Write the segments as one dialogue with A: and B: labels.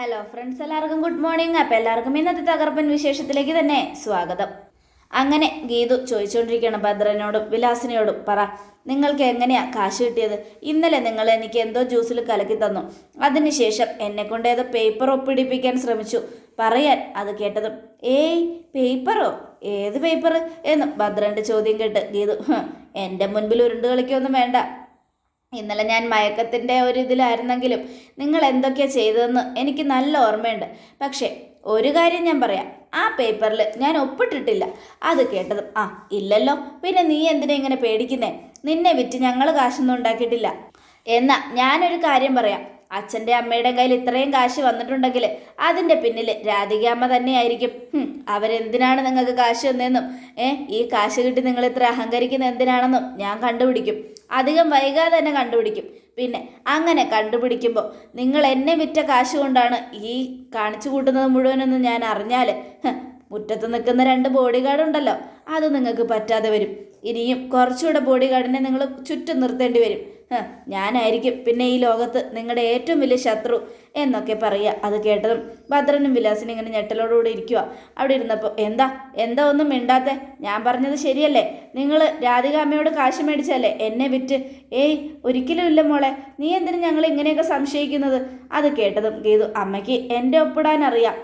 A: Hello friends എല്ലാവർക്കും good morning അപ്പം എല്ലാവർക്കും ഇന്നത്തെ തകർപ്പൻ വിശേഷത്തിലേക്ക് തന്നെ സ്വാഗതം. അങ്ങനെ ഗീതു ചോദിച്ചുകൊണ്ടിരിക്കുകയാണ് ഭദ്രനോടും വിലാസിനോടും പറ നിങ്ങൾക്ക് എങ്ങനെയാ കാശ് കിട്ടിയത്? ഇന്നലെ നിങ്ങൾ എനിക്ക് എന്തോ ജ്യൂസിൽ കലക്കി തന്നു. അതിനുശേഷം എന്നെ കൊണ്ട് ഏതോ പേപ്പർ ഒപ്പിടിപ്പിക്കാൻ ശ്രമിച്ചു. പറയാൻ അത് കേട്ടതും ഏയ് പേപ്പറോ ഏത് പേപ്പർ എന്ന് ഭദ്രന്റെ ചോദ്യം കേട്ട് ഗീതു "ഹ്, എന്റെ മുൻപിൽ ഉരുണ്ട് കളിക്കൊന്നും വേണ്ട. ഇന്നലെ ഞാൻ മയക്കത്തിന്റെ ഒരു ഇതിലായിരുന്നെങ്കിലും നിങ്ങൾ എന്തൊക്കെയാണ് ചെയ്തതെന്ന് എനിക്ക് നല്ല ഓർമ്മയുണ്ട്. പക്ഷേ ഒരു കാര്യം ഞാൻ പറയാം. ആ പേപ്പറിൽ ഞാൻ ഒപ്പിട്ടിട്ടില്ല. അത് കേട്ടതും ആ ഇല്ലല്ലോ. പിന്നെ നീ എന്തിനാ ഇങ്ങനെ പേടിക്കുന്നേ? നിന്നെ വിറ്റ് ഞങ്ങൾ കാശൊന്നും ഉണ്ടാക്കിയിട്ടില്ല. എന്നാ ഞാനൊരു കാര്യം പറയാം. അച്ഛന്റെ അമ്മയുടെ കയ്യിൽ ഇത്രയും കാശ് വന്നിട്ടുണ്ടെങ്കിൽ അതിന്റെ പിന്നിൽ രാധികാമ്മ തന്നെയായിരിക്കും. അവരെന്തിനാണ് നിങ്ങൾക്ക് കാശ് തന്നതെന്നും ഏ ഈ കാശ് കിട്ടി നിങ്ങൾ ഇത്ര അഹങ്കരിക്കുന്ന എന്തിനാണെന്നും ഞാൻ കണ്ടുപിടിക്കും. അധികം വൈകാതെ തന്നെ കണ്ടുപിടിക്കും. പിന്നെ അങ്ങനെ കണ്ടുപിടിക്കുമ്പോൾ നിങ്ങൾ എന്നെ വിറ്റ കാശ് കൊണ്ടാണ് ഈ കാണിച്ചു കൂട്ടുന്നത് മുഴുവനൊന്നും ഞാൻ അറിഞ്ഞാൽ മുറ്റത്ത് നിൽക്കുന്ന രണ്ട് ബോഡി ഗാർഡ് ഉണ്ടല്ലോ അത് നിങ്ങൾക്ക് പറ്റാതെ വരും. ഇനിയും കുറച്ചുകൂടെ ബോഡി ഗാർഡിനെ നിങ്ങൾ ചുറ്റും നിർത്തേണ്ടി വരും. ഞാനായിരിക്കും പിന്നെ ഈ ലോകത്ത് നിങ്ങളുടെ ഏറ്റവും വലിയ ശത്രു എന്നൊക്കെ പറയുക. അത് കേട്ടതും ഭദ്രനും വിലാസിനും ഇങ്ങനെ ഞെട്ടലോടുകൂടി ഇരിക്കുക അവിടെ ഇരുന്നപ്പോൾ എന്താ? എന്താ ഒന്നും മിണ്ടാത്തെ? ഞാൻ പറഞ്ഞത് ശരിയല്ലേ? നിങ്ങൾ രാധിക അമ്മയോട് കാശ് മേടിച്ചല്ലേ എന്നെ വിറ്റ്? ഏയ് ഒരിക്കലും ഇല്ല മോളെ. നീ എന്തിനു ഞങ്ങൾ ഇങ്ങനെയൊക്കെ സംശയിക്കുന്നത്? അത് കേട്ടതും ഗീതു അമ്മയ്ക്ക് എന്റെ ഒപ്പിടാൻ അറിയാം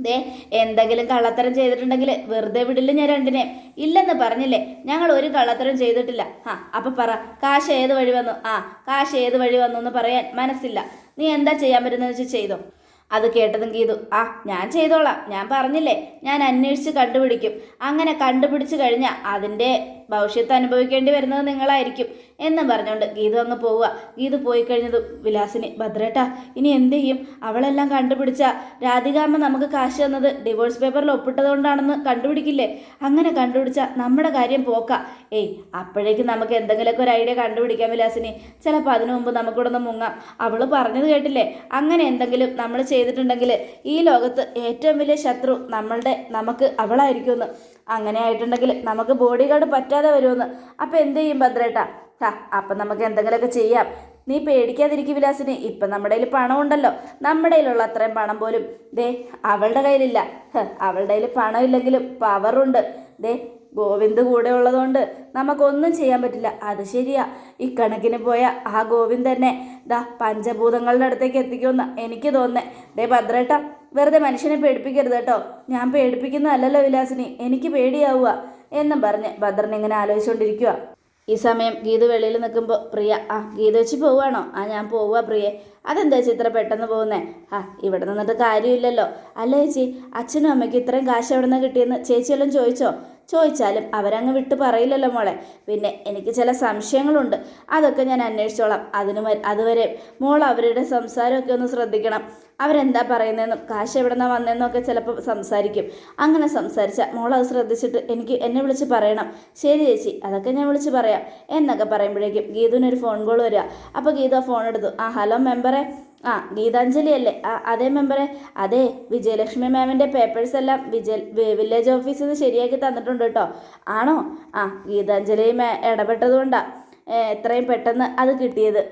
A: ദേ എന്തെങ്കിലും കള്ളത്തരം ചെയ്തിട്ടുണ്ടെങ്കിൽ വെറുതെ വിടില്ല ഞാൻ രണ്ടിനെ. ഇല്ലെന്ന് പറഞ്ഞില്ലേ? ഞങ്ങൾ ഒരു കള്ളത്തരം ചെയ്തിട്ടില്ല. ആ അപ്പം പറ കാശ് ഏത് വഴി വന്നു? ആ കാശ് ഏത് വഴി വന്നു എന്ന് പറയാൻ മനസ്സില്ല. നീ എന്താ ചെയ്യാൻ പറ്റുന്നത് വെച്ച് ചെയ്തോ. അത് കേട്ടതും ഗീതു ആ ഞാൻ ചെയ്തോളാം. ഞാൻ പറഞ്ഞില്ലേ ഞാൻ അന്വേഷിച്ച് കണ്ടുപിടിക്കും. അങ്ങനെ കണ്ടുപിടിച്ച് കഴിഞ്ഞാൽ അതിന്റെ ഭവിഷ്യത്ത് അനുഭവിക്കേണ്ടി വരുന്നത് നിങ്ങളായിരിക്കും എന്നും പറഞ്ഞുകൊണ്ട് ഗീതു അങ്ങ് പോവുക. ഗീതു പോയി കഴിഞ്ഞത് വിലാസിന് ഭദ്രേട്ടാ ഇനി എന്ത് ചെയ്യും? അവളെല്ലാം കണ്ടുപിടിച്ച രാധികാമ്മ നമുക്ക് കാശ് തന്നത് ഡിവോഴ്സ് പേപ്പറിൽ ഒപ്പിട്ടതുകൊണ്ടാണെന്ന് കണ്ടുപിടിക്കില്ലേ? അങ്ങനെ കണ്ടുപിടിച്ച നമ്മുടെ കാര്യം പോക്ക. ഏയ് അപ്പോഴേക്കും നമുക്ക് എന്തെങ്കിലുമൊക്കെ ഒരു ഐഡിയ കണ്ടുപിടിക്കാം വിലാസിന്. ചിലപ്പോൾ അതിനു മുമ്പ് നമുക്കിവിടെ നിന്ന് മുങ്ങാം. അവൾ പറഞ്ഞത് കേട്ടില്ലേ? അങ്ങനെ എന്തെങ്കിലും നമ്മൾ ചെയ്തിട്ടുണ്ടെങ്കിൽ ഈ ലോകത്ത് ഏറ്റവും വലിയ ശത്രു നമ്മളുടെ നമുക്ക് അവളായിരിക്കുമെന്ന്. അങ്ങനെ ആയിട്ടുണ്ടെങ്കിൽ നമുക്ക് ബോഡി ഗാർഡ് പറ്റാതെ വരുമെന്ന്. അപ്പോൾ എന്ത് ചെയ്യും ഭദ്രേട്ടാ? ഹാ അപ്പം നമുക്ക് എന്തെങ്കിലുമൊക്കെ ചെയ്യാം. നീ പേടിക്കാതിരിക്കും വിലാസിന്. ഇപ്പം നമ്മുടെ കയ്യിൽ പണം ഉണ്ടല്ലോ നമ്മുടെ കയ്യിലുള്ള അത്രയും പണം പോലും. ദേ അവളുടെ കയ്യിലില്ല. അവളുടെ കയ്യിൽ പണം ഇല്ലെങ്കിലും പവറുണ്ട് ദേ ഗോവിന്ദ് കൂടെ ഉള്ളതുകൊണ്ട് നമുക്കൊന്നും ചെയ്യാൻ പറ്റില്ല. അത് ശരിയാ. ഈ ഇക്കണക്കിന് പോയ ആ ഗോവിന്ദ് തന്നെ ദാ പഞ്ചഭൂതങ്ങളുടെ അടുത്തേക്ക് എത്തിക്കുമെന്ന് എനിക്ക് തോന്നുന്നേ. ദേ ഭദ്രേട്ട വെറുതെ മനുഷ്യനെ പേടിപ്പിക്കരുത് കേട്ടോ. ഞാൻ പേടിപ്പിക്കുന്നതല്ലല്ലോ വിലാസിനി. എനിക്ക് പേടിയാവുക എന്നും പറഞ്ഞ് ഭദ്രൻ ഇങ്ങനെ ആലോചിച്ചുകൊണ്ടിരിക്കുക ഈ സമയം ഗീത വെളിയിൽ നിൽക്കുമ്പോൾ പ്രിയ ആ ഗീത വെച്ച് പോവുകയാണോ? ആ ഞാൻ പോവുക പ്രിയെ. അതെന്താ ചേച്ചി ഇത്ര പെട്ടെന്ന് പോകുന്നേ? ആ ഇവിടെ നിന്നിട്ട് കാര്യമില്ലല്ലോ. അല്ല ചേച്ചി അച്ഛനും അമ്മയ്ക്കും ഇത്രയും കാശ് എവിടെ നിന്ന് കിട്ടിയെന്ന് ചേച്ചിയെല്ലാം ചോദിച്ചോ? ചോദിച്ചാലും അവരങ്ങ് വിട്ട് പറയില്ലല്ലോ മോളെ. പിന്നെ എനിക്ക് ചില സംശയങ്ങളുണ്ട്. അതൊക്കെ ഞാൻ അന്വേഷിച്ചോളാം. അതിന് അതുവരെ മോൾ അവരുടെ സംസാരമൊക്കെ ഒന്ന് ശ്രദ്ധിക്കണം. അവരെന്താ പറയുന്നതെന്നും കാശ് എവിടെ നിന്നാണ് വന്നതെന്നൊക്കെ ചിലപ്പോൾ സംസാരിക്കും. അങ്ങനെ സംസാരിച്ചാൽ മോൾ അത് ശ്രദ്ധിച്ചിട്ട് എനിക്ക് എന്നെ വിളിച്ച് പറയണം. ശരി ചേച്ചി അതൊക്കെ ഞാൻ വിളിച്ച് പറയാം. എന്നൊക്കെ പറയുമ്പോഴേക്കും ഗീതുവിനൊരു ഫോൺ കോൾ വരിക. അപ്പോൾ ഗീത ഫോൺ എടുത്തു. ആ ഹലോ മെമ്പറെ. ആ ഗീതാഞ്ജലി അല്ലേ? ആ അതെ മെമ്പറെ അതെ വിജയലക്ഷ്മി മാമിന്റെ പേപ്പേഴ്സ് എല്ലാം വിജയ വില്ലേജ് ഓഫീസിൽ നിന്ന് ശരിയാക്കി തന്നിട്ടുണ്ട് കേട്ടോ. ആണോ? ആ ഗീതാഞ്ജലി ഇടപെട്ടതുകൊണ്ടാണ് എത്രയും പെട്ടെന്ന് അത് കിട്ടിയത്.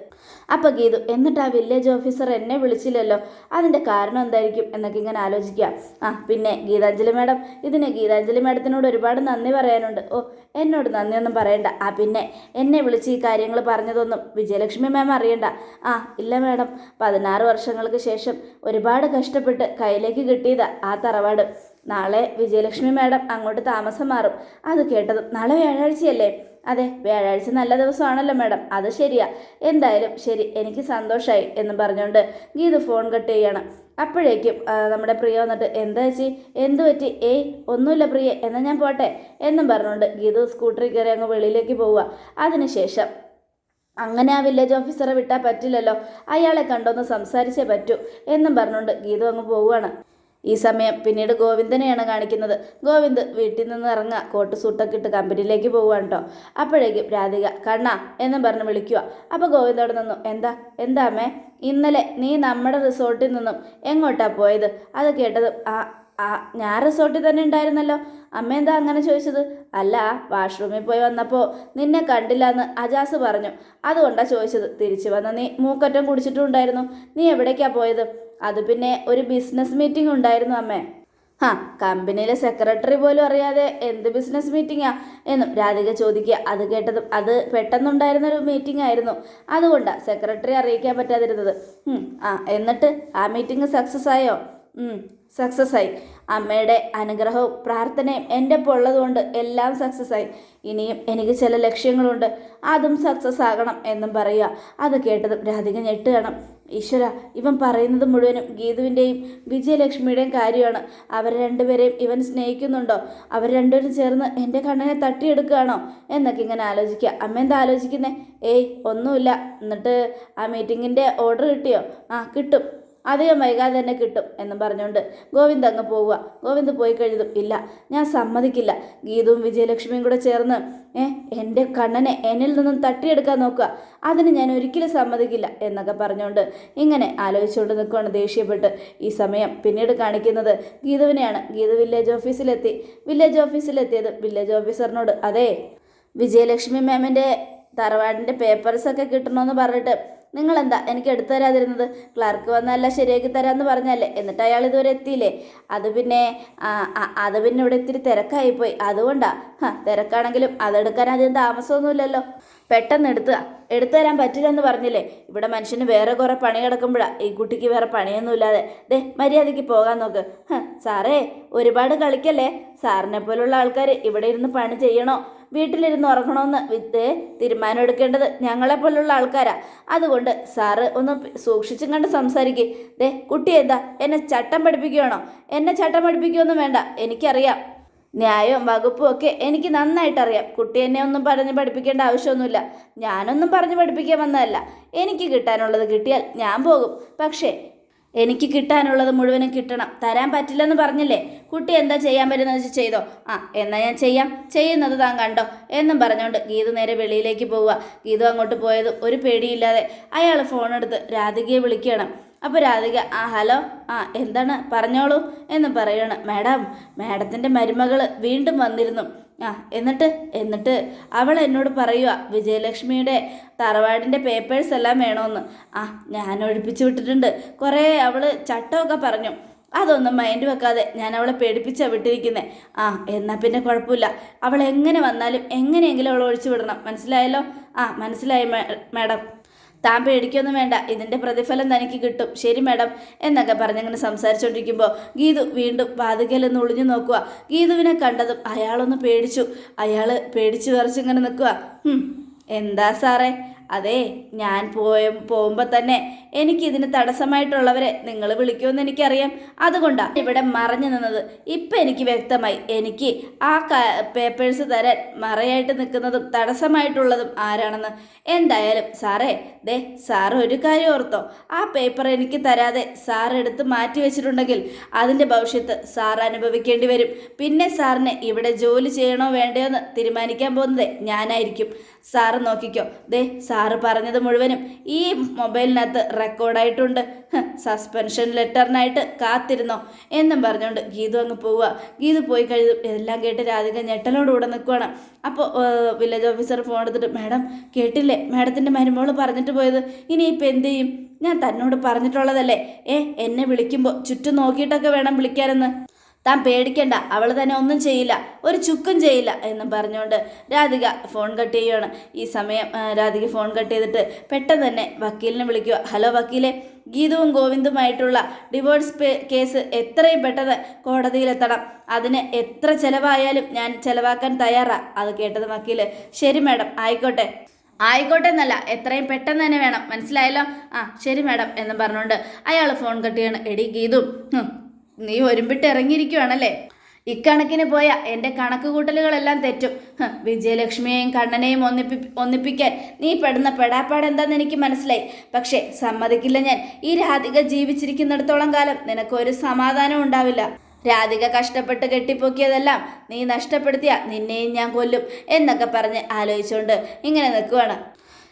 A: അപ്പോൾ ഗീതു എന്നിട്ട് ആ വില്ലേജ് ഓഫീസർ എന്നെ വിളിച്ചില്ലല്ലോ? അതിന്റെ കാരണം എന്തായിരിക്കും എന്നൊക്കെ ഇങ്ങനെ ആലോചിക്കുക. ആ പിന്നെ ഗീതാഞ്ജലി മാഡം ഇതിന് ഗീതാഞ്ജലി മാഡത്തിനോട് ഒരുപാട് നന്ദി പറയാനുണ്ട്. ഓ എന്നോട് നന്ദിയൊന്നും പറയണ്ട. ആ പിന്നെ എന്നെ വിളിച്ച് ഈ കാര്യങ്ങൾ പറഞ്ഞതൊന്നും വിജയലക്ഷ്മി മാം അറിയണ്ട. ആ ഇല്ല മാഡം. പതിനാറ് വർഷങ്ങൾക്ക് ശേഷം ഒരുപാട് കഷ്ടപ്പെട്ട് കയ്യിലേക്ക് കിട്ടിയതാ ആ തറവാട്. നാളെ വിജയലക്ഷ്മി മാഡം അങ്ങോട്ട് താമസം മാറും. അത് കേട്ടത് നാളെ വ്യാഴാഴ്ചയല്ലേ? അതെ വ്യാഴാഴ്ച നല്ല ദിവസമാണല്ലോ മാഡം. അത് ശരിയാ. എന്തായാലും ശരി എനിക്ക് സന്തോഷമായി എന്ന് പറഞ്ഞുകൊണ്ട് ഗീത് ഫോൺ കട്ട് ചെയ്യണം. അപ്പോഴേക്കും നമ്മുടെ പ്രിയ വന്നിട്ട് എന്താ ചേച്ചി? എന്തു പറ്റി? ഏയ് ഒന്നുമില്ല പ്രിയ എന്നാൽ ഞാൻ പോട്ടെ? എന്നും പറഞ്ഞുകൊണ്ട് ഗീതു സ്കൂട്ടറിൽ കയറി അങ്ങ് വെളിയിലേക്ക് പോവുക. അതിനുശേഷം അങ്ങനെ ആ വില്ലേജ് ഓഫീസറെ വിട്ടാൽ പറ്റില്ലല്ലോ. അയാളെ കണ്ടൊന്ന് സംസാരിച്ചേ പറ്റൂ എന്നും പറഞ്ഞുകൊണ്ട് ഗീതു അങ്ങ് പോവുകയാണ്. ഈ സമയം പിന്നീട് ഗോവിന്ദനെയാണ് കാണിക്കുന്നത്. ഗോവിന്ദ് വീട്ടിൽ നിന്ന് ഇറങ്ങുക. കോട്ട് സൂട്ടൊക്കെ ഇട്ട് കമ്പനിയിലേക്ക് പോവുകയാണ് കേട്ടോ അപ്പോഴേക്കും രാധിക കണ്ണ എന്നും പറഞ്ഞ് വിളിക്കുക. അപ്പോൾ ഗോവിന്ദ് അവിടെ നിന്നു എന്താ എന്താ അമ്മേ? ഇന്നലെ നീ നമ്മുടെ റിസോർട്ടിൽ നിന്നും എങ്ങോട്ടാ പോയത്? അത് കേട്ടത് ആ ആ ഞാൻ റിസോർട്ടിൽ തന്നെ ഉണ്ടായിരുന്നല്ലോ. അമ്മ എന്താ അങ്ങനെ ചോദിച്ചത്? അല്ല വാഷ്റൂമിൽ പോയി വന്നപ്പോൾ നിന്നെ കണ്ടില്ല എന്ന് അജാസ് പറഞ്ഞു. അതുകൊണ്ടാണ് ചോദിച്ചത്. തിരിച്ചു വന്ന നീ മൂക്കറ്റം കുടിച്ചിട്ടുണ്ടായിരുന്നു നീ എവിടേക്കാണ് പോയത്? അത് പിന്നെ ഒരു ബിസിനസ് മീറ്റിംഗ് ഉണ്ടായിരുന്നു അമ്മേ. ആ കമ്പനിയിലെ സെക്രട്ടറി പോലും അറിയാതെ എന്ത് ബിസിനസ് മീറ്റിംഗാ എന്നും രാധിക ചോദിക്കുക. അത് കേട്ടത് അത് പെട്ടെന്നുണ്ടായിരുന്ന ഒരു മീറ്റിംഗ് ആയിരുന്നു. അതുകൊണ്ടാണ് സെക്രട്ടറി അറിയിക്കാൻ പറ്റാതിരുന്നത്. ആ എന്നിട്ട് ആ മീറ്റിംഗ് സക്സസ് ആയോ? സക്സസ് ആയി. അമ്മയുടെ അനുഗ്രഹവും പ്രാർത്ഥനയും എന്റെ ഒപ്പം ഉള്ളതുകൊണ്ട് എല്ലാം സക്സസ് ആയി. ഇനിയും എനിക്ക് ചില ലക്ഷ്യങ്ങളുണ്ട്. അതും സക്സസ് ആകണം എന്നും പറയുക. അത് കേട്ടതും രാധിക ഞെട്ടുകയാണ്. ഈശ്വര ഇവൻ പറയുന്നത് മുഴുവനും ഗീതുവിന്റെയും വിജയലക്ഷ്മിയുടെയും കാര്യമാണ്. അവർ രണ്ടുപേരെയും ഇവൻ സ്നേഹിക്കുന്നുണ്ടോ? അവർ രണ്ടുപേരും ചേർന്ന് എന്റെ കണ്ണനെ തട്ടിയെടുക്കുകയാണോ? എന്നൊക്കെ ഇങ്ങനെ ആലോചിക്കുക. അമ്മ എന്താ ആലോചിക്കുന്നേ? ഏയ് ഒന്നുമില്ല. എന്നിട്ട് ആ മീറ്റിങ്ങിന്റെ ഓർഡർ കിട്ടിയോ? ആ കിട്ടും. അധികം വൈകാതെ തന്നെ കിട്ടും എന്നും പറഞ്ഞുകൊണ്ട് ഗോവിന്ദ് അങ്ങ് പോവുക. ഗോവിന്ദ് പോയി കഴിഞ്ഞതും ഇല്ല. ഞാൻ സമ്മതിക്കില്ല. ഗീതവും വിജയലക്ഷ്മിയും കൂടെ ചേർന്ന് ഏ എന്റെ കണ്ണനെ എന്നിൽ നിന്നും തട്ടിയെടുക്കാൻ നോക്കുക. അതിന് ഞാൻ ഒരിക്കലും സമ്മതിക്കില്ല എന്നൊക്കെ പറഞ്ഞുകൊണ്ട് ഇങ്ങനെ ആലോചിച്ചുകൊണ്ട് നിൽക്കുകയാണ് ദേഷ്യപ്പെട്ട്. ഈ സമയം പിന്നീട് കാണിക്കുന്നത് ഗീതുവിനെയാണ്. ഗീതു വില്ലേജ് ഓഫീസിലെത്തി. വില്ലേജ് ഓഫീസിലെത്തിയത് വില്ലേജ് ഓഫീസറിനോട് അതെ വിജയലക്ഷ്മി മാമിന്റെ തറവാടിന്റെ പേപ്പേഴ്സൊക്കെ കിട്ടണമെന്ന് പറഞ്ഞിട്ട് നിങ്ങളെന്താ എനിക്ക് എടുത്തു തരാതിരുന്നത്? ക്ലർക്ക് വന്നല്ല ശരിയാക്കി തരാമെന്ന് പറഞ്ഞല്ലേ എന്നിട്ട് അയാൾ ഇതുവരെ എത്തിയില്ലേ? അത് പിന്നെ അത് പിന്നെ ഇവിടെ ഇത്തിരി തിരക്കായിപ്പോയി. അതുകൊണ്ടാ ഹ, തിരക്കാണെങ്കിലും അതെടുക്കാൻ അതിന് താമസമൊന്നുമില്ലല്ലോ. പെട്ടെന്ന് എടുത്തുക എടുത്തു തരാൻ പറ്റില്ലെന്ന് പറഞ്ഞില്ലേ? ഇവിടെ മനുഷ്യന് വേറെ കുറേ പണി കിടക്കുമ്പോഴാണ് ഈ കുട്ടിക്ക് വേറെ പണിയൊന്നുമില്ലാതെ. ദേ മര്യാദയ്ക്ക് പോകാൻ നോക്ക്. സാറേ ഒരുപാട് കളിക്കല്ലേ? സാറിനെ പോലുള്ള ആൾക്കാർ ഇവിടെ ഇരുന്ന് പണി ചെയ്യണോ? വീട്ടിലിരുന്ന് ഉറങ്ങണമെന്ന് വിത്ത് തീരുമാനം എടുക്കേണ്ടത് ഞങ്ങളെ പോലുള്ള ആൾക്കാരാ. അതുകൊണ്ട് സാറ് ഒന്ന് സൂക്ഷിച്ചും കണ്ട് സംസാരിക്കുക ദേ കുട്ടി എന്താ? എന്നെ ചട്ടം പഠിപ്പിക്കുകയാണോ എന്നെ ചട്ടം പഠിപ്പിക്കുകയൊന്നും വേണ്ട. എനിക്കറിയാം. ന്യായവും വകുപ്പും ഒക്കെ എനിക്ക് നന്നായിട്ടറിയാം. കുട്ടി എന്നെ ഒന്നും പറഞ്ഞ് പഠിപ്പിക്കേണ്ട ആവശ്യമൊന്നുമില്ല. ഞാനൊന്നും പറഞ്ഞ് പഠിപ്പിക്കാൻ വന്നതല്ല. എനിക്ക് കിട്ടാനുള്ളത് കിട്ടിയാൽ ഞാൻ പോകും. പക്ഷേ എനിക്ക് കിട്ടാനുള്ളത് മുഴുവനും കിട്ടണം. തരാൻ പറ്റില്ലെന്ന് പറഞ്ഞില്ലേ? കുട്ടി എന്താ ചെയ്യാൻ പറ്റുന്നത് വെച്ച് ചെയ്തോ? ആ എന്നാ ഞാൻ ചെയ്യാം. ചെയ്യുന്നത് താൻ കണ്ടോ? എന്നും പറഞ്ഞുകൊണ്ട് ഗീതു നേരെ വെളിയിലേക്ക് പോവുക. ഗീതു അങ്ങോട്ട് പോയത് ഒരു പേടിയില്ലാതെ അയാൾ ഫോണെടുത്ത് രാധികയെ വിളിക്കണം അപ്പോൾ രാധിക ആ ഹലോ? ആ എന്താണ്? പറഞ്ഞോളൂ. എന്ന് പറയണം മാഡം മാഡത്തിന്റെ മരുമകൾ വീണ്ടും വന്നിരുന്നു. ആ എന്നിട്ട് എന്നിട്ട് അവൾ എന്നോട് പറയുക വിജയലക്ഷ്മിയുടെ തറവാടിന്റെ പേപ്പേഴ്സ് എല്ലാം വേണമെന്ന് ആ ഞാൻ ഒഴിപ്പിച്ചു വിട്ടിട്ടുണ്ട്. കുറേ അവൾ ചട്ടമൊക്കെ പറഞ്ഞു. അതൊന്നും മൈൻഡ് വെക്കാതെ ഞാൻ അവളെ പേടിപ്പിച്ചാണ് വിട്ടിരിക്കുന്നത് ആ എന്നാൽ പിന്നെ കുഴപ്പമില്ല. അവൾ എങ്ങനെ വന്നാലും എങ്ങനെയെങ്കിലും അവൾ ഒഴിച്ചു വിടണം. മനസ്സിലായല്ലോ? ആ മനസ്സിലായി മാഡം. താൻ പേടിക്കൊന്നും വേണ്ട. ഇതിന്റെ പ്രതിഫലം തനിക്ക് കിട്ടും. ശരി മാഡം എന്നൊക്കെ പറഞ്ഞങ്ങനെ സംസാരിച്ചുകൊണ്ടിരിക്കുമ്പോൾ ഗീതു വീണ്ടും വാതിക്കലൊന്ന് ഒളിഞ്ഞു നോക്കുക ഗീതുവിനെ കണ്ടതും അയാളൊന്ന് പേടിച്ചു. അയാൾ പേടിച്ചു വിറച്ചിങ്ങനെ നിൽക്കുക എന്താ സാറേ? അതെ ഞാൻ പോയ പോകുമ്പോൾ തന്നെ എനിക്കിതിന് തടസ്സമായിട്ടുള്ളവരെ നിങ്ങൾ വിളിക്കുമെന്ന് എനിക്കറിയാം. അതുകൊണ്ടാണ് ഇവിടെ മറഞ്ഞു നിന്നത്. ഇപ്പം എനിക്ക് വ്യക്തമായി എനിക്ക് ആ പേപ്പേഴ്സ് തരാൻ മറയായിട്ട് നിൽക്കുന്നതും തടസ്സമായിട്ടുള്ളതും ആരാണെന്ന്. എന്തായാലും സാറേ ദേ സാർ ഒരു കാര്യം ഓർത്തോ. ആ പേപ്പർ എനിക്ക് തരാതെ സാർ എടുത്ത് മാറ്റി വെച്ചിട്ടുണ്ടെങ്കിൽ അതിന്റെ ഭവിഷ്യത്ത് സാർ അനുഭവിക്കേണ്ടി വരും. പിന്നെ സാറിന് ഇവിടെ ജോലി ചെയ്യണോ വേണ്ടയോ എന്ന് തീരുമാനിക്കാൻ പോകുന്നത് ഞാനായിരിക്കും. സാറ് നോക്കിക്കോ. ദേ സാറ് പറഞ്ഞത് മുഴുവനും ഈ മൊബൈലിനകത്ത് റെക്കോർഡായിട്ടുണ്ട്. സസ്പെൻഷൻ ലെറ്ററിനായിട്ട് കാത്തിരുന്നോ എന്നും പറഞ്ഞുകൊണ്ട് ഗീതു അങ്ങ് പോവുക. ഗീതു പോയി കഴിഞ്ഞു എല്ലാം കേട്ട് രാധിക ഞെട്ടലോടുകൂടെ നിൽക്കുവാണ് അപ്പോൾ വില്ലേജ് ഓഫീസർ ഫോൺ എടുത്തിട്ട് മാഡം കേട്ടില്ലേ? മാഡത്തിന്റെ മരുമോൾ പറഞ്ഞിട്ട് പോയത്. ഇനിയിപ്പോൾ എന്ത് ചെയ്യും? ഞാൻ തന്നോട് പറഞ്ഞിട്ടുള്ളതല്ലേ? ഏ എന്നെ വിളിക്കുമ്പോൾ ചുറ്റും നോക്കിയിട്ടൊക്കെ വേണം വിളിക്കാനെന്ന്. താൻ പേടിക്കണ്ട അവൾ തന്നെ ഒന്നും ചെയ്യില്ല ഒരു ചുക്കും ചെയ്യില്ല എന്ന് പറഞ്ഞുകൊണ്ട് രാധിക ഫോൺ കട്ട് ചെയ്യുകയാണ് ഈ സമയം രാധിക ഫോൺ കട്ട് ചെയ്തിട്ട് പെട്ടെന്ന് തന്നെ വക്കീലിനെ വിളിക്കുക. ഹലോ വക്കീലെ ഗീതുവും ഗോവിന്ദുമായിട്ടുള്ള ഡിവോഴ്സ് കേസ് എത്രയും പെട്ടെന്ന് കോടതിയിലെത്തണം. അതിന് എത്ര ചിലവായാലും ഞാൻ ചിലവാക്കാൻ തയ്യാറാണ് അത് കേട്ടത് വക്കീൽ. ശരി മാഡം ആയിക്കോട്ടെ. ആയിക്കോട്ടെ എന്നല്ല എത്രയും പെട്ടെന്ന് തന്നെ വേണം മനസ്സിലായല്ലോ? ആ ശരി മാഡം എന്ന് പറഞ്ഞുകൊണ്ട് അയാൾ ഫോൺ കട്ട് ചെയ്യണം. എടി ഗീതു നീ ഒരുമ്പിട്ട് ഇറങ്ങിയിരിക്കുവാണല്ലേ ഇക്കണക്കിന് പോയ എന്റെ കണക്ക് കൂട്ടലുകളെല്ലാം തെറ്റും വിജയലക്ഷ്മിയെയും കണ്ണനെയും ഒന്നിപ്പി ഒന്നിപ്പിക്കാൻ നീ പെടുന്ന പെടാപ്പാട് എന്താന്ന് എനിക്ക് മനസ്സിലായി. പക്ഷേ സമ്മതിക്കില്ല ഞാൻ. ഈ രാധിക ജീവിച്ചിരിക്കുന്നിടത്തോളം കാലം നിനക്കൊരു സമാധാനം ഉണ്ടാവില്ല. രാധിക കഷ്ടപ്പെട്ട് കെട്ടിപ്പൊക്കിയതെല്ലാം നീ നഷ്ടപ്പെടുത്തിയ നിന്നെയും ഞാൻ കൊല്ലും എന്നൊക്കെ പറഞ്ഞ് ആലോചിച്ചുകൊണ്ട് ഇങ്ങനെ നിൽക്കുവാണ്.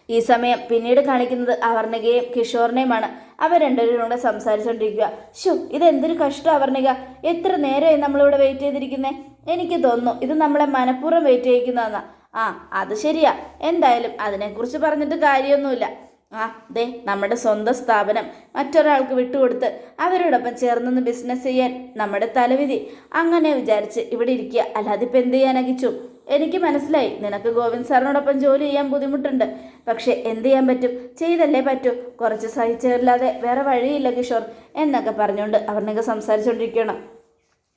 A: ഈ സമയം പിന്നീട് കാണിക്കുന്നത് അവർണികയും കിഷോറിനെയുമാണ്. അവർ രണ്ടുപേരും കൂടെ സംസാരിച്ചുകൊണ്ടിരിക്കുക ഷോ ഇതെന്തൊരു കഷ്ടം അവർണിക. എത്ര നേരമായി നമ്മളിവിടെ വെയിറ്റ് ചെയ്തിരിക്കുന്നേ? എനിക്ക് തോന്നുന്നു ഇത് നമ്മളെ മനഃപൂർവം വെയിറ്റ് ചെയ്യിക്കുന്നതെന്നാ ആ അത് ശരിയാ. എന്തായാലും അതിനെക്കുറിച്ച് പറഞ്ഞിട്ട് കാര്യമൊന്നുമില്ല. ആ ദേ നമ്മുടെ സ്വന്തം സ്ഥാപനം മറ്റൊരാൾക്ക് വിട്ടുകൊടുത്ത് അവരോടൊപ്പം ചേർന്ന് ബിസിനസ് ചെയ്യാൻ നമ്മുടെ തലവിധി. അങ്ങനെ വിചാരിച്ച് ഇവിടെ ഇരിക്കുക. അല്ലാതെ ഇപ്പം എന്ത് ചെയ്യാനകിച്ചു എനിക്ക് മനസ്സിലായി നിനക്ക് ഗോവിന്ദ് സാറിനോടൊപ്പം ജോലി ചെയ്യാൻ ബുദ്ധിമുട്ടുണ്ട്. പക്ഷേ എന്ത് ചെയ്യാൻ പറ്റും? ചെയ്തല്ലേ പറ്റൂ. കുറച്ച് സഹിച്ചല്ലാതെ വേറെ വഴിയില്ല കിഷോർ എന്നൊക്കെ പറഞ്ഞുകൊണ്ട് അവർണിക സംസാരിച്ചുകൊണ്ടിരിക്കണം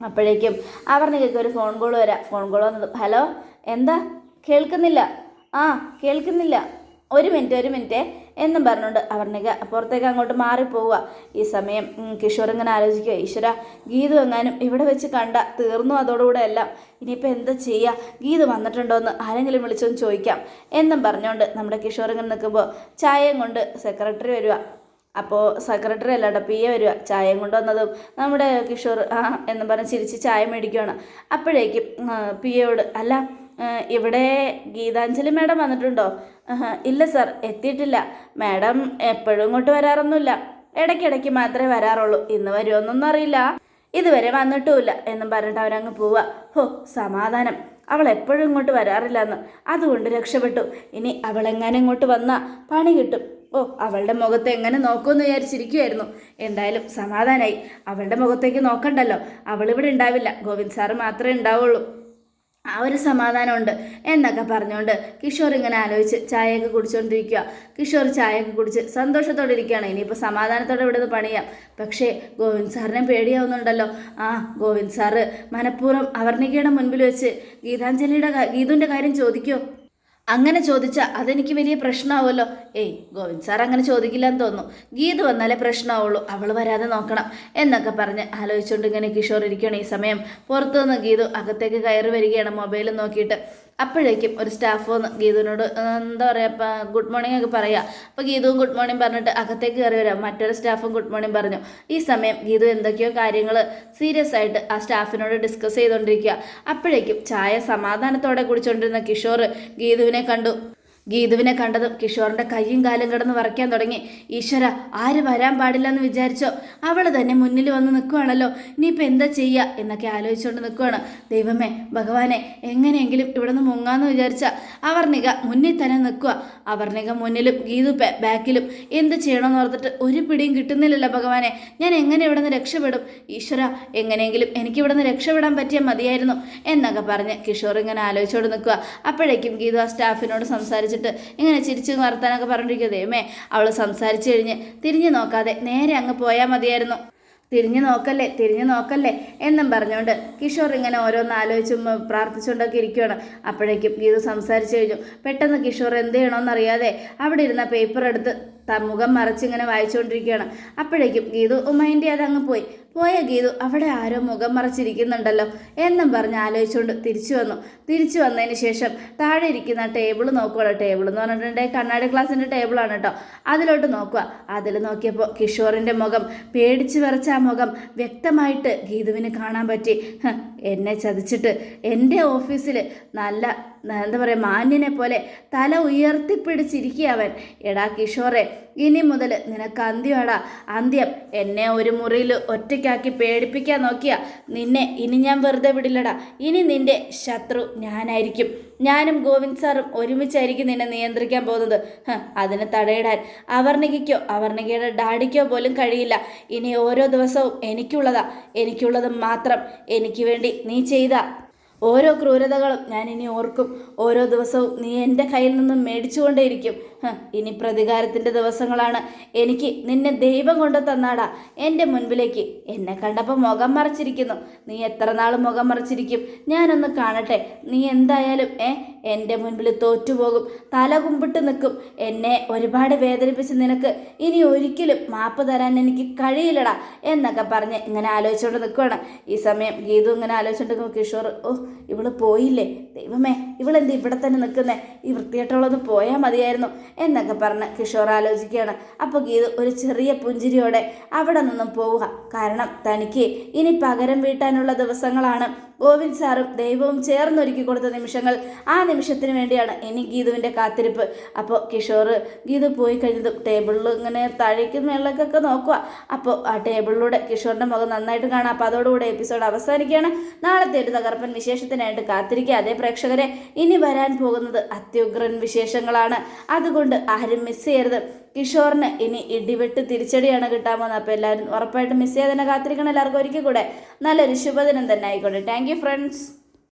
A: അപ്പോഴേക്കും അവർണികൾക്ക് ഒരു ഫോൺ കോൾ വരാം. ഫോൺ കോൾ വന്നത് ഹലോ എന്താ? കേൾക്കുന്നില്ല. ആ കേൾക്കുന്നില്ല. ഒരു മിനിറ്റ് ഒരു മിനിറ്റ് എന്നും പറഞ്ഞുകൊണ്ട് അവർണിക പുറത്തേക്ക് അങ്ങോട്ട് മാറിപ്പോവുക. ഈ സമയം കിഷോർ ഇങ്ങനെ ആലോചിക്കുക. ഈശ്വര ഗീതു എങ്ങാനും ഇവിടെ വെച്ച് കണ്ട തീർന്നു അതോടുകൂടെ എല്ലാം. ഇനിയിപ്പോൾ എന്താ ചെയ്യുക ഗീതു വന്നിട്ടുണ്ടോ എന്ന് ആരെങ്കിലും വിളിച്ചൊന്ന് ചോദിക്കാം എന്നും പറഞ്ഞുകൊണ്ട് നമ്മുടെ കിഷോർ ഇങ്ങനെ നിൽക്കുമ്പോൾ ചായയും കൊണ്ട് സെക്രട്ടറി വരിക അപ്പോൾ സെക്രട്ടറി അല്ല കേട്ടോ പി എ വരിക ചായയും കൊണ്ടുവന്നതും നമ്മുടെ കിഷോർ ആ എന്നും പറഞ്ഞ് ചിരിച്ച് ചായ മേടിക്കുകയാണ് അപ്പോഴേക്കും പി എയോട് അല്ല ഇവിടെ ഗീതാഞ്ജലി മാഡം വന്നിട്ടുണ്ടോ? ഇല്ല സർ എത്തിയിട്ടില്ല. മാഡം എപ്പോഴും ഇങ്ങോട്ട് വരാറൊന്നുമില്ല. ഇടയ്ക്കിടയ്ക്ക് മാത്രമേ വരാറുള്ളൂ. ഇന്ന് വരുമെന്നൊന്നും അറിയില്ല. ഇതുവരെ വന്നിട്ടുമില്ല എന്നും പറഞ്ഞിട്ട് അവരങ്ങ് പോവുക ഹോ സമാധാനം. അവൾ എപ്പോഴും ഇങ്ങോട്ട് വരാറില്ലെന്ന്. അതുകൊണ്ട് രക്ഷപ്പെട്ടു. ഇനി അവളെങ്ങനെ ഇങ്ങോട്ട് വന്നാൽ പണി കിട്ടും. ഓ അവളുടെ മുഖത്ത് എങ്ങനെ നോക്കുമെന്ന് വിചാരിച്ചിരിക്കുമായിരുന്നു എന്തായാലും സമാധാനമായി അവളുടെ മുഖത്തേക്ക് നോക്കണ്ടല്ലോ. അവളിവിടെ ഉണ്ടാവില്ല. ഗോവിന്ദ് സാറ് മാത്രമേ ഉണ്ടാവുള്ളൂ. ആ ഒരു സമാധാനമുണ്ട് എന്നൊക്കെ പറഞ്ഞുകൊണ്ട് കിഷോർ ഇങ്ങനെ ആലോചിച്ച് ചായയൊക്കെ കുടിച്ചുകൊണ്ടിരിക്കുക കിഷോർ ചായയൊക്കെ കുടിച്ച് സന്തോഷത്തോടെ ഇരിക്കുകയാണ്. ഇനിയിപ്പോൾ സമാധാനത്തോടെ ഇവിടെ നിന്ന് പണിയാം. പക്ഷേ ഗോവിന്ദ് സാറിനെ പേടിയാവുന്നുണ്ടല്ലോ. ആ ഗോവിന്ദ് സാറ് മനഃപൂർവം അവർണികയുടെ മുൻപിൽ വെച്ച് ഗീതാഞ്ജലിയുടെ ഗീതുവിന്റെ കാര്യം ചോദിക്കുമോ അങ്ങനെ ചോദിച്ചാൽ അതെനിക്ക് വലിയ പ്രശ്നമാവുമല്ലോ ഏയ് ഗോവിന്ദ് സാർ അങ്ങനെ ചോദിക്കില്ലെന്ന് തോന്നുന്നു. ഗീത് വന്നാലേ പ്രശ്നമാവുള്ളൂ അവൾ വരാതെ നോക്കണം എന്നൊക്കെ പറഞ്ഞ് ആലോചിച്ചുകൊണ്ട് ഇങ്ങനെ കിഷോർ ഇരിക്കണം ഈ സമയം. പുറത്തുനിന്ന് ഗീതു അകത്തേക്ക് കയറി വരികയാണ് മൊബൈൽ നോക്കിയിട്ട്. അപ്പോഴേക്കും ഒരു സ്റ്റാഫ് വന്ന് ഗീതുവിനോട് എന്താ പറയുക ഇപ്പം ഗുഡ് മോർണിംഗ് ഒക്കെ പറയുക അപ്പോൾ ഗീതുവും ഗുഡ് മോർണിംഗ് പറഞ്ഞിട്ട് അകത്തേക്ക് കയറി വരാം. മറ്റൊരു സ്റ്റാഫും ഗുഡ് മോർണിംഗ് പറഞ്ഞു. ഈ സമയം ഗീതു എന്തൊക്കെയോ കാര്യങ്ങൾ സീരിയസ് ആയിട്ട് ആ സ്റ്റാഫിനോട് ഡിസ്കസ് ചെയ്തുകൊണ്ടിരിക്കുക അപ്പോഴേക്കും ചായ സമാധാനത്തോടെ കുടിച്ചുകൊണ്ടിരുന്ന കിഷോർ ഗീതുവിനെ കണ്ടു. ഗീതുവിനെ കണ്ടതും കിഷോറിന്റെ കൈയും കാലും കിടന്ന് വറയ്ക്കാൻ തുടങ്ങി. ഈശ്വര ആര് വരാൻ പാടില്ലെന്ന് വിചാരിച്ചോ? അവൾ തന്നെ മുന്നിൽ വന്ന് നിൽക്കുവാണല്ലോ ഇനിയിപ്പോൾ എന്താ ചെയ്യുക എന്നൊക്കെ ആലോചിച്ചുകൊണ്ട് നിൽക്കുവാണ് ദൈവമേ ഭഗവാനെ എങ്ങനെയെങ്കിലും ഇവിടെ നിന്ന് മുങ്ങാന്ന് വിചാരിച്ച അവർണിക മുന്നിൽ തന്നെ നിൽക്കുക അവർണിക മുന്നിലും ഗീതു ബാക്കിലും എന്ത് ചെയ്യണമെന്ന് ഓർത്തിട്ട് ഒരു പിടിയും കിട്ടുന്നില്ലല്ലോ ഭഗവാനെ. ഞാൻ എങ്ങനെ ഇവിടെ നിന്ന് രക്ഷപ്പെടും? ഈശ്വര എങ്ങനെയെങ്കിലും എനിക്ക് ഇവിടെ നിന്ന് രക്ഷപ്പെടാൻ പറ്റിയാൽ മതിയായിരുന്നു. എന്നൊക്കെ പറഞ്ഞ് കിഷോർ ഇങ്ങനെ ആലോചിച്ചുകൊണ്ട് നിൽക്കുക അപ്പോഴേക്കും ഗീതു ആ സ്റ്റാഫിനോട് സംസാരിച്ചിട്ട് ഇങ്ങനെ ചിരിച്ചു വർത്താനൊക്കെ പറഞ്ഞിരിക്കുക ദൈവമേ അവൾ സംസാരിച്ചു കഴിഞ്ഞ് തിരിഞ്ഞു നോക്കാതെ നേരെ അങ്ങ് പോയാൽ മതിയായിരുന്നു. തിരിഞ്ഞു നോക്കല്ലേ തിരിഞ്ഞു നോക്കല്ലേ എന്നും പറഞ്ഞുകൊണ്ട് കിഷോർ ഇങ്ങനെ ഓരോന്ന് ആലോചിച്ചും പ്രാർത്ഥിച്ചുകൊണ്ടൊക്കെ ഇരിക്കുകയാണ് അപ്പോഴേക്കും ഗീതു സംസാരിച്ചു കഴിഞ്ഞു. പെട്ടെന്ന് കിഷോർ എന്ത് ചെയ്യണമെന്നറിയാതെ അവിടെ ഇരുന്ന പേപ്പർ എടുത്ത് മുഖം മറച്ചിങ്ങനെ വായിച്ചുകൊണ്ടിരിക്കുകയാണ്. അപ്പോഴേക്കും ഗീതു മൈൻഡ് അതങ്ങ് പോയി. പോയ ഗീതു അവിടെ ആരോ മുഖം മറച്ചിരിക്കുന്നുണ്ടല്ലോ എന്നും പറഞ്ഞ് ആലോചിച്ചുകൊണ്ട് തിരിച്ചു വന്നു. തിരിച്ചു വന്നതിന് ശേഷം താഴെ ഇരിക്കുന്ന ടേബിൾ നോക്കുവാണ്. ടേബിൾ എന്ന് പറഞ്ഞിട്ടുണ്ടെങ്കിൽ കണ്ണാടി ക്ലാസ്സിന്റെ ടേബിളാണ് കേട്ടോ. അതിലോട്ട് നോക്കുക അതിൽ നോക്കിയപ്പോൾ കിഷോറിന്റെ മുഖം പേടിച്ച് വിറച്ച ആ മുഖം വ്യക്തമായിട്ട് ഗീതുവിന് കാണാൻ പറ്റി. എന്നെ ചതിച്ചിട്ട് എന്റെ ഓഫീസിൽ നല്ല എന്താ പറയുക മാന്യനെ പോലെ തല ഉയർത്തിപ്പിടിച്ചിരിക്കുക അവൻ. എടാ കിഷോറെ ഇനി മുതൽ നിനക്ക് അന്ത്യമാടാ അന്ത്യം എന്നെ ഒരു മുറിയിൽ ഒറ്റയ്ക്കാക്കി പേടിപ്പിക്കാൻ നോക്കിയ. നിന്നെ ഇനി ഞാൻ വെറുതെ വിടില്ലടാ. ഇനി നിന്റെ ശത്രു ഞാനായിരിക്കും. ഞാനും ഗോവിന്ദ് സാറും ഒരുമിച്ചായിരിക്കും നിന്നെ നിയന്ത്രിക്കാൻ പോകുന്നത്. അതിന് തടയിടാൻ. അവർണികയ്ക്കോ അവർണികയുടെ ഡാഡിക്കോ പോലും കഴിയില്ല. ഇനി ഓരോ ദിവസവും എനിക്കുള്ളതാ. എനിക്കുള്ളത് മാത്രം എനിക്ക് വേണ്ടി നീ ചെയ്ത. ഓരോ ക്രൂരതകളും ഞാൻ ഇനി ഓർക്കും. ഓരോ ദിവസവും നീ എന്റെ കയ്യിൽ നിന്നും മേടിച്ചുകൊണ്ടേയിരിക്കും. ഇനി പ്രതികാരത്തിന്റെ ദിവസങ്ങളാണ്. എനിക്ക് നിന്നെ ദൈവം കൊണ്ട് തന്നാടാ. എന്റെ മുൻപിലേക്ക് എന്നെ കണ്ടപ്പോൾ മുഖം മറച്ചിരിക്കുന്നു. നീ എത്ര നാൾ മുഖം മറച്ചിരിക്കും? ഞാനൊന്ന് കാണട്ടെ. നീ എന്തായാലും ഏ എന്റെ മുൻപിൽ തോറ്റുപോകും. തല കുമ്പിട്ട് നിൽക്കും. എന്നെ ഒരുപാട് വേദനിപ്പിച്ച് നിനക്ക് ഇനി ഒരിക്കലും മാപ്പ് തരാൻ എനിക്ക് കഴിയില്ലടാ എന്നൊക്കെ പറഞ്ഞ് ഇങ്ങനെ ആലോചിച്ചുകൊണ്ട് നിൽക്കുകയാണ് ഈ സമയം ഗീതു ഇങ്ങനെ ആലോചിച്ചുകൊണ്ട് നിൽക്കും കിഷോർ ഓ ഇവൾ പോയില്ലേ? ദൈവമേ ഇവളെന്ത് ഇവിടെ തന്നെ നിൽക്കുന്നേ? ഈ വൃത്തിയായിട്ടുള്ളത് പോയാൽ മതിയായിരുന്നു. എന്നൊക്കെ പറഞ്ഞ് കിഷോർ ആലോചിക്കുകയാണ്. അപ്പോൾ ഗീതു ഒരു ചെറിയ പുഞ്ചിരിയോടെ അവിടെ നിന്നും പോവുക. കാരണം തനിക്ക് ഇനി പകരം വീട്ടാനുള്ള ദിവസങ്ങളാണ്. ഗോവിന്ദ് സാറും ദൈവവും ചേർന്നൊരുക്കി കൊടുത്ത നിമിഷങ്ങൾ ആ നിമിഷത്തിന് വേണ്ടിയാണ് ഇനി ഗീതുവിന്റെ കാത്തിരിപ്പ്. അപ്പോൾ കിഷോർ ഗീതു പോയി കഴിഞ്ഞതും ടേബിളിൽ ഇങ്ങനെ താഴേക്ക് മേളിലേക്കൊക്കെ നോക്കുക. അപ്പോൾ ആ ടേബിളിലൂടെ കിഷോറിന്റെ മുഖം നന്നായിട്ട് കാണാം. അപ്പോൾ അതോടുകൂടെ എപ്പിസോഡ് അവസാനിക്കുകയാണ്. നാളത്തെ ഒരു തകർപ്പൻ വിശേഷത്തിനായിട്ട് കാത്തിരിക്കുക. അതേ പ്രേക്ഷകരെ ഇനി വരാൻ പോകുന്നത് അത്യുഗ്രൻ വിശേഷങ്ങളാണ്. അതുകൊണ്ട് ആരും മിസ് ചെയ്യരുത്. കിഷോറിന് ഇനി ഇടിവെട്ട് തിരിച്ചടിയാണ് കിട്ടാൻ പോകുന്നത് അപ്പോൾ എല്ലാവരും ഉറപ്പായിട്ടും മിസ് ചെയ്യാതെ തന്നെ കാത്തിരിക്കണം എല്ലാവർക്കും ഒരിക്കൽ കൂടെ നല്ലൊരു ശുഭദിനം തന്നെ ആയിക്കോട്ടെ. Thank friends